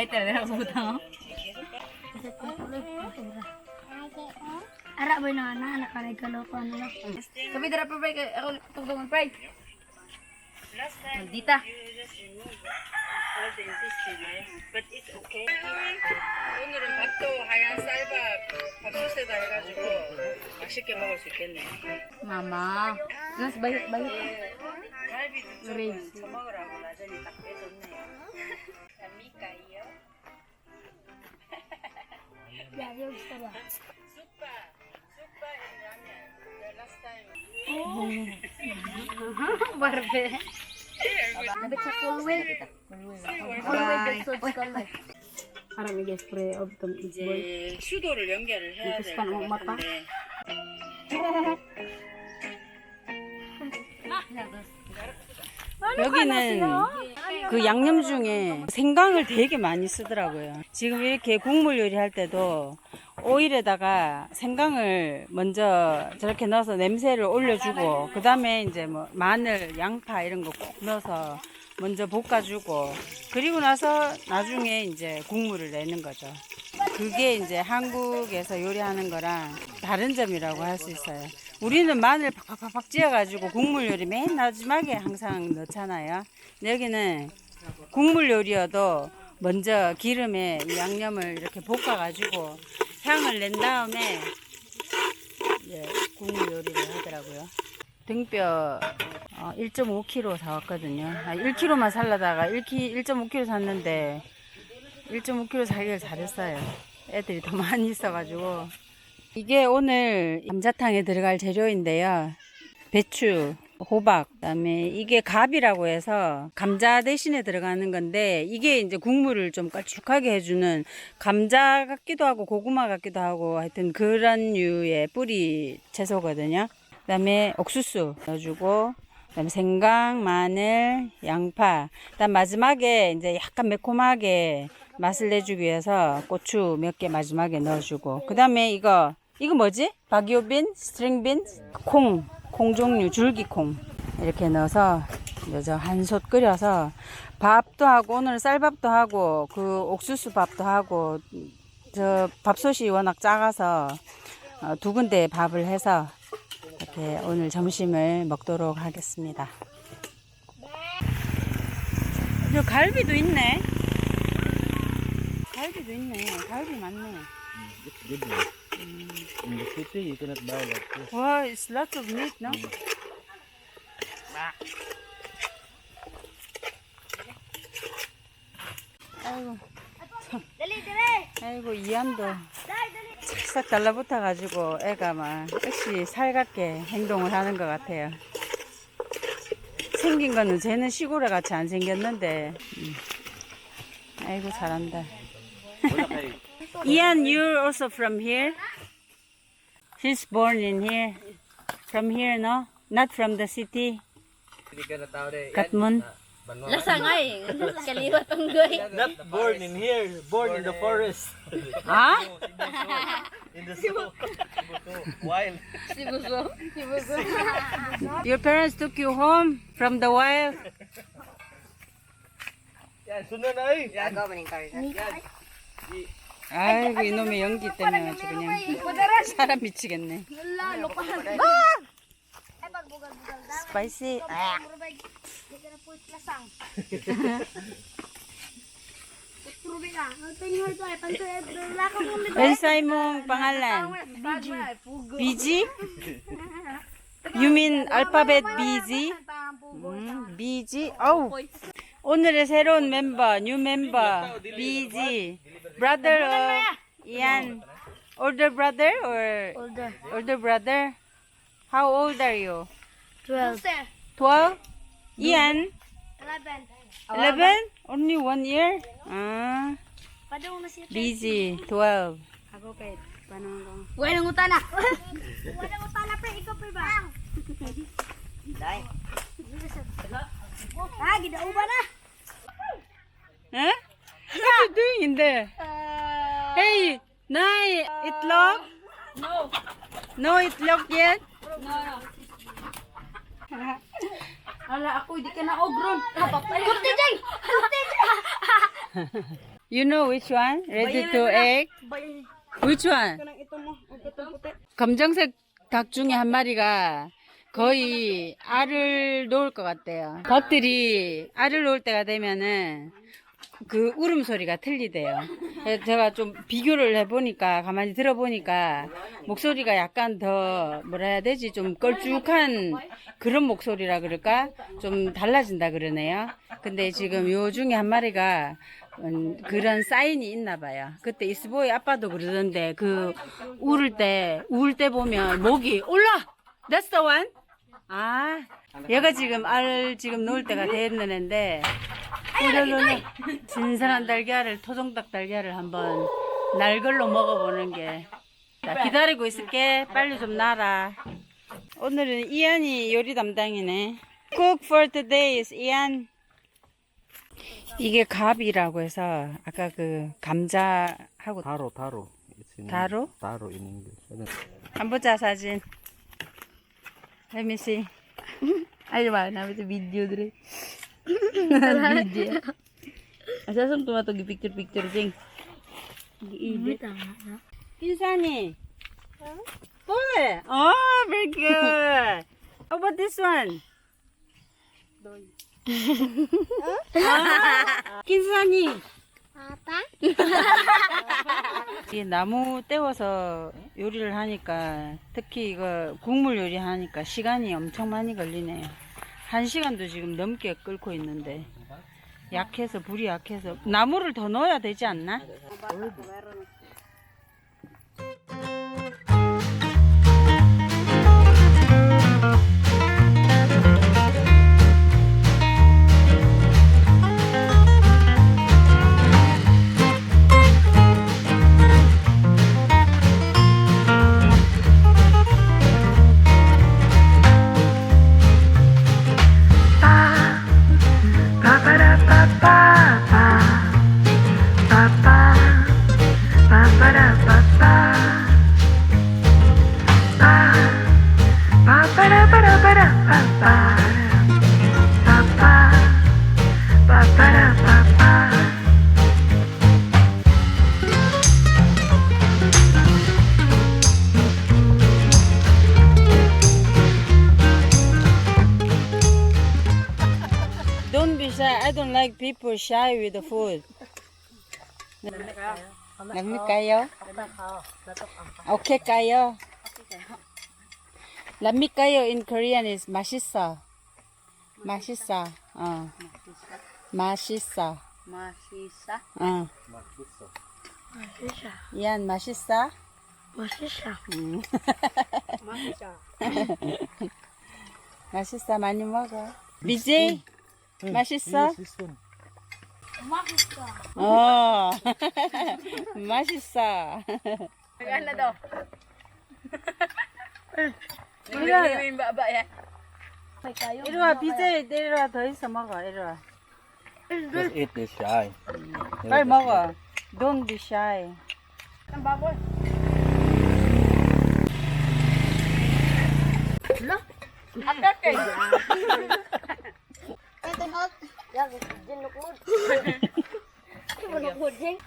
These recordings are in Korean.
lighter na ako butang. Ara ba na na anak kanay kaloko ano lang. Kami dara pa break ako tugtungan break. Maldita. 오늘은 밥도 하얀 쌀밥 밥솥에다 해가지고 맛있게 먹을 수 있겠네. Mama. Nas bayot bayot. 갈비도 좀 Ribs. 더 먹으라고 나전이 딱 May spray of tom 이제 수도를 연결을 해야 것 mapa? 같은데 여기는 그 양념 중에 생강을 되게 많이 쓰더라고요. 지금 이렇게 국물 요리할 때도 오일에다가 생강을 먼저 저렇게 넣어서 냄새를 올려주고 그 다음에 이제 뭐 마늘, 양파 이런 거 꼭 넣어서 먼저 볶아주고 그리고 나서 나중에 이제 국물을 내는 거죠. 그게 이제 한국에서 요리하는 거랑 다른 점이라고 할 수 있어요. 우리는 마늘 팍팍팍 찧어가지고 국물 요리 맨 마지막에 항상 넣잖아요. 여기는 국물 요리여도 먼저 기름에 이 양념을 이렇게 볶아가지고 향을 낸 다음에 이제 국물 요리를 하더라고요. 등뼈 어, 1.5kg 사왔거든요. 아, 1kg만 살라다가 1ki, 1.5kg 샀는데 1.5kg 사기를 잘했어요. 애들이 더 많이 있어가지고. 이게 오늘 감자탕에 들어갈 재료인데요. 배추, 호박, 그다음에 이게 갑이라고 해서 감자 대신에 들어가는 건데 이게 이제 국물을 좀 걸쭉하게 해주는 감자 같기도 하고 고구마 같기도 하고 하여튼 그런 류의 뿌리 채소거든요. 그다음에 옥수수 넣어주고 그다음에 생강, 마늘, 양파. 그다음 마지막에 이제 약간 매콤하게 맛을 내주기 위해서 고추 몇 개 마지막에 넣어주고. 그다음에 이거 이거 뭐지? 바기오빈, 스트링빈, 콩, 콩 종류 줄기콩 이렇게 넣어서 이제 한솥 끓여서 밥도 하고 오늘 쌀밥도 하고 그 옥수수 밥도 하고 저 밥솥이 워낙 작아서 어, 두 군데 밥을 해서 이렇게 오늘 점심을 먹도록 하겠습니다. 저 갈비도 있네. 갈비도 있네. 갈비 많네. One. In the city, you cannot buy like this. 와, it's lots of meat, no? 아이고, dali! 아이고 Dali, dali! 싹 달라붙어 가지고 애가 막 역시 살갑게 행동을 하는 것 같아요. 생긴 거는 쟤는 시골에 같이 안 생겼는데, 음. 아이고 잘한다. Ian, you're also from here? He's born in here. From here, no? Not from the city. Katmon. Lasa nga eh. Kaliwa tong goy. Not born in here, born in the forest. Ah? In the zoo. Wild. Your parents took you home from the wild? Yan, sunod na eh. Yan. 아이고 이놈의 연기 때문에 아주 그냥 사람 미치겠네. 스파이시. 아. Mong mong pangalan? 비지? You mean alphabet BG? 음, BG? 어우. 오늘의 새로운 멤버, 뉴 멤버, BG. Brother of Ian. Older brother or Older. older brother? How old are you? 12. 12? Ian? 11. 11? Only one year? Ah. BG, 12. Ako. Paano ko? Huwag nang utana. Huwag nang utana pre. Ikaw pre ba? Dai. Ah, gidao ba na? Huh? What you doing in there? Hey, Nai, itlog? No. No itlog yet? Ala ako, di ka na ogron. Kurti dyan! You know which one? Ready to egg? Which one? 검정색 닭 중에 한 마리가 거의 알을 놓을 것 같대요. 닭들이 알을 놓을 때가 되면은 그 울음소리가 틀리대요. 제가 좀 비교를 해보니까, 가만히 들어보니까, 목소리가 약간 더, 뭐라 해야 되지, 좀 걸쭉한 그런 목소리라 그럴까? 좀 달라진다 그러네요. 근데 지금 요 중에 한 마리가, 음, 그런 사인이 있나 봐요. 그때 이스보이 아빠도 그러던데, 그, 울을 때, 울 때 보면 목이 올라! That's the one? 아, 얘가 지금 알 지금 놓을 때가 됐는데, 오늘은 신선한 달걀을, 토종닭 달걀을 한번 날 걸로 먹어보는 게. 자, 기다리고 있을게. 빨리 좀 놔라. 오늘은 이안이 요리 담당이네. Cook for today is 이안. 이게 갑이라고 해서 아까 그 감자하고. It's in Taro? Taro in English. 한번 보자 사진. Let me see. Ay, ba? Nabi sa video dre. video. Asa sang tuwa to picture picture jing. Giibit ang na. Pinsani. Pole. Eh? Oh, very good. How about this one? Doy. Ah, ah. Kinsani. 이 나무 떼워서 요리를 하니까 특히 이거 국물 요리 하니까 시간이 엄청 많이 걸리네요. 한 시간도 지금 넘게 끓고 있는데 약해서 불이 약해서 나무를 더 넣어야 되지 않나? Don't be shy. I don't like people shy with the food. Nami kayo? Okay kayo? Lamig kayo in Korean is masisa. Masisa. Uh. Masisa. Masisa. Uh. Yan, masisa. Masisa. 음. 맛있어 많이 먹어. BJ 맛있어? This one. 어 맛있어. Ano daw? 이리 와, Yung baba yan. 이리 와 BJ 이리 와더 있어 먹어 이리 와. Just eat this shy. 빨리 먹어. Don't be shy. Ang baboy. Akak Tunot.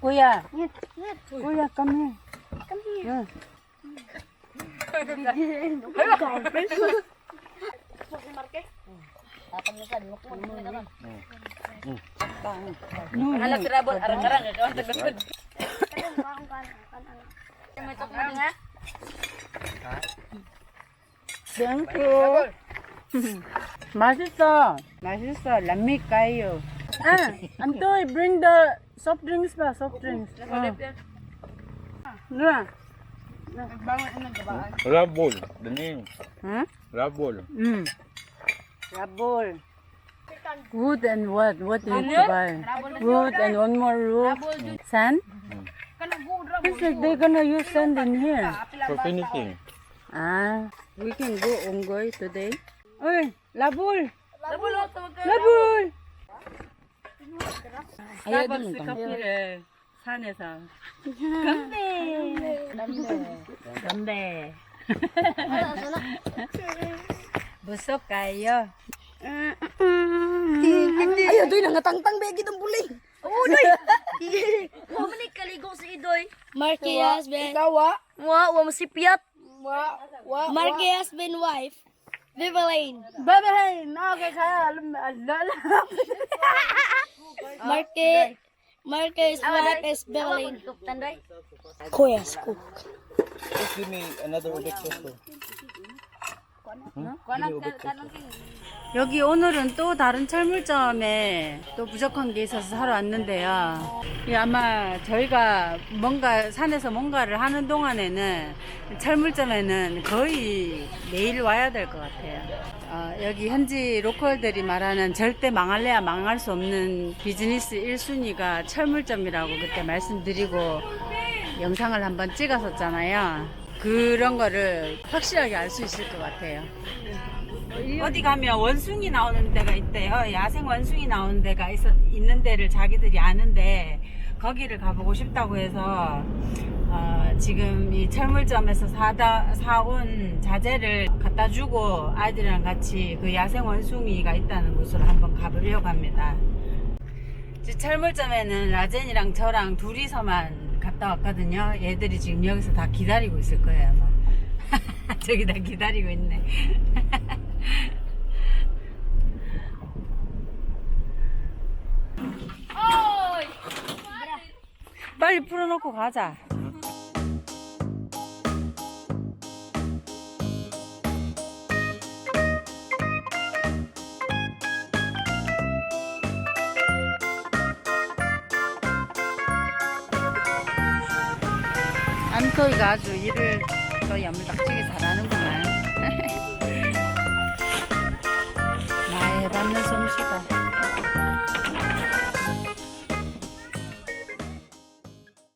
Kuya. Kuya, come here. Come here. Anak serabot arang-arang ya kawan tegur. Thank you. 맛있어. 맛있어. 람미 까요. 아, 안토이 bring the soft drinks ba? Soft drinks. 어. 누나. Rabol. The name. 응? Rabol. 응. 라볼. Wood and what? What do you need to buy? Wood and one more roof. Sand? It's like they're gonna use sand in here. For finishing. Ah, we can go Ongoy today. Oy, labul! labul! 스타벅스 커피를 산에서 건배! 건배! 건배! 무섭까요? Ayaw, doy, nangatangtang ba kitang buling. Oo, doy. Wa man ni kaligo si Idoy. Marky husband. Ikaw, wa? Wa, wa masipyat. Wa, wa, Marky husband wife. Bibelaine. Bibelaine. Ah, okay, kaya alam na. Alam. Market. Marcus, ah, Marcus, Bibelaine. Kuya, scoop. Just give me another order. 여기 오늘은 또 다른 철물점에 또 부족한 게 있어서 사러 왔는데요. 이 아마 저희가 뭔가 산에서 뭔가를 하는 동안에는 철물점에는 거의 매일 와야 될 것 같아요. 어, 여기 현지 로컬들이 말하는 절대 망할래야 망할 수 없는 비즈니스 1순위가 철물점이라고 그때 말씀드리고 영상을 한번 찍었었잖아요. 그런 거를 확실하게 알 수 있을 것 같아요. 어디 가면 원숭이 나오는 데가 있대요. 야생 원숭이 나오는 데가 있어, 있는 데를 자기들이 아는데 거기를 가보고 싶다고 해서 어, 지금 이 철물점에서 사다 사온 자재를 갖다 주고 아이들이랑 같이 그 야생 원숭이가 있다는 곳으로 한번 가보려고 합니다. 지- 철물점에는 라젠이랑 저랑 둘이서만 갔다 왔거든요. 얘들이 지금 여기서 다 기다리고 있을 거예요. 아마. 저기 다 기다리고 있네. 빨리 풀어놓고 가자. 스토이가 아주 일을 또 야물딱지게 잘하는구만. 나의 받는 솜씨가